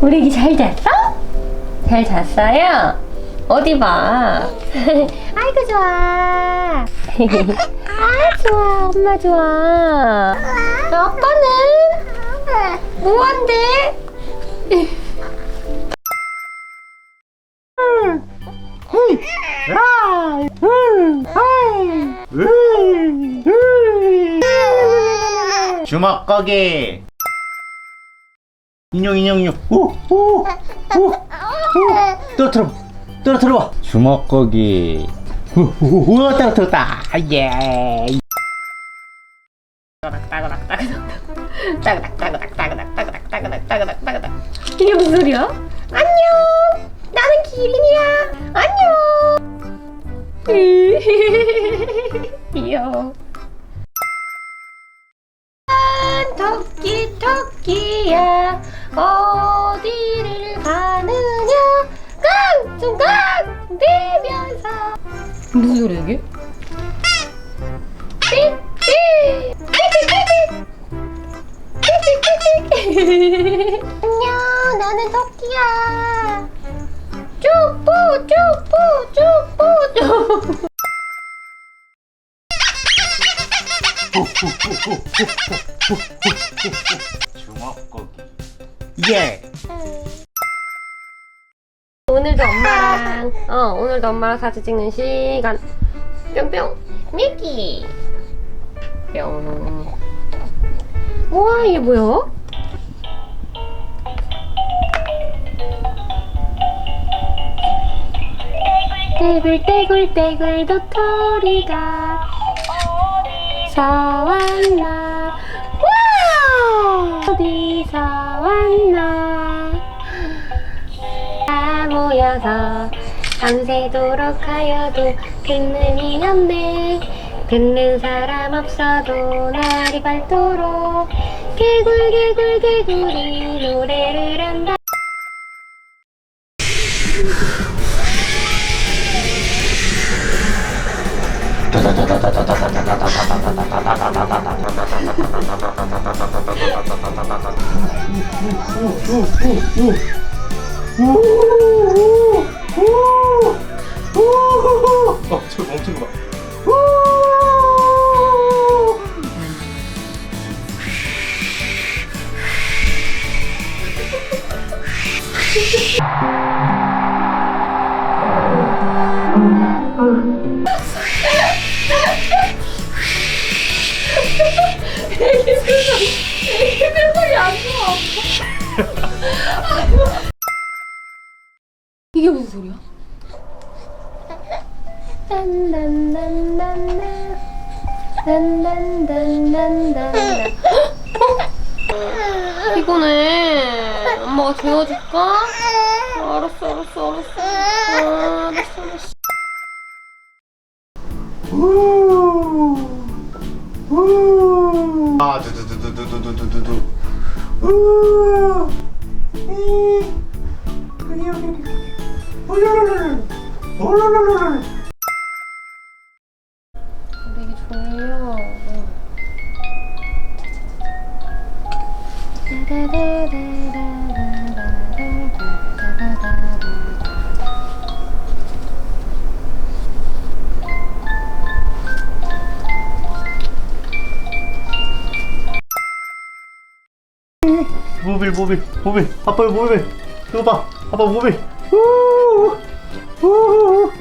우리 애기 잘 잤어? 잘 잤어요? 어디 봐. 아이고 좋아. 아 좋아. 엄마 좋아. 아빠는 뭐한대? 주먹거기 인형 인형 인형 오오오오 떨어뜨려 떨어뜨려 봐 주먹거기 우와 떨어뜨렸다 예 이게 무슨 소리야? 안녕. 나는 기린이야. 안녕. 귀여워. 토끼 토끼야. 어디를 가느냐? 깡충깡! 뛰면서. 무슨 소리야 이게? 삐삐 삐삐 삐삐 안녕 나는 토끼야. 쭈뿌 쭈뿌 쭈뿌 쭈 주먹거기 예. 오늘도 엄마랑 어 오늘도 엄마랑 사진 찍는 시간. 뿅뿅. 미끼. 뿅. 우와 이게 뭐야? 떼굴떼굴떼굴 도토리가 왔나? 와 어디서 왔나? 다 모여서 밤새도록 하여도 듣는 없네 듣는 사람 없어도 날이 밝도록 개굴 개굴 개굴이 노래를 한다 어, 저 멈춘 거 봐. 이게 무슨 소리야? 이거네 엄마가 재워줄까? 알았어 알았어 알았어. 아, 알았어 알았어. 아, 두두두두두두두두 두. 우. 이. 그리 여기 여기. 올라라라라. 올라라라라. 우리 이게 졸려 모빌 모빌 모빌 아빠 모빌 이거 봐 아빠 모빌 우. 우. 우. 우. 우. 우.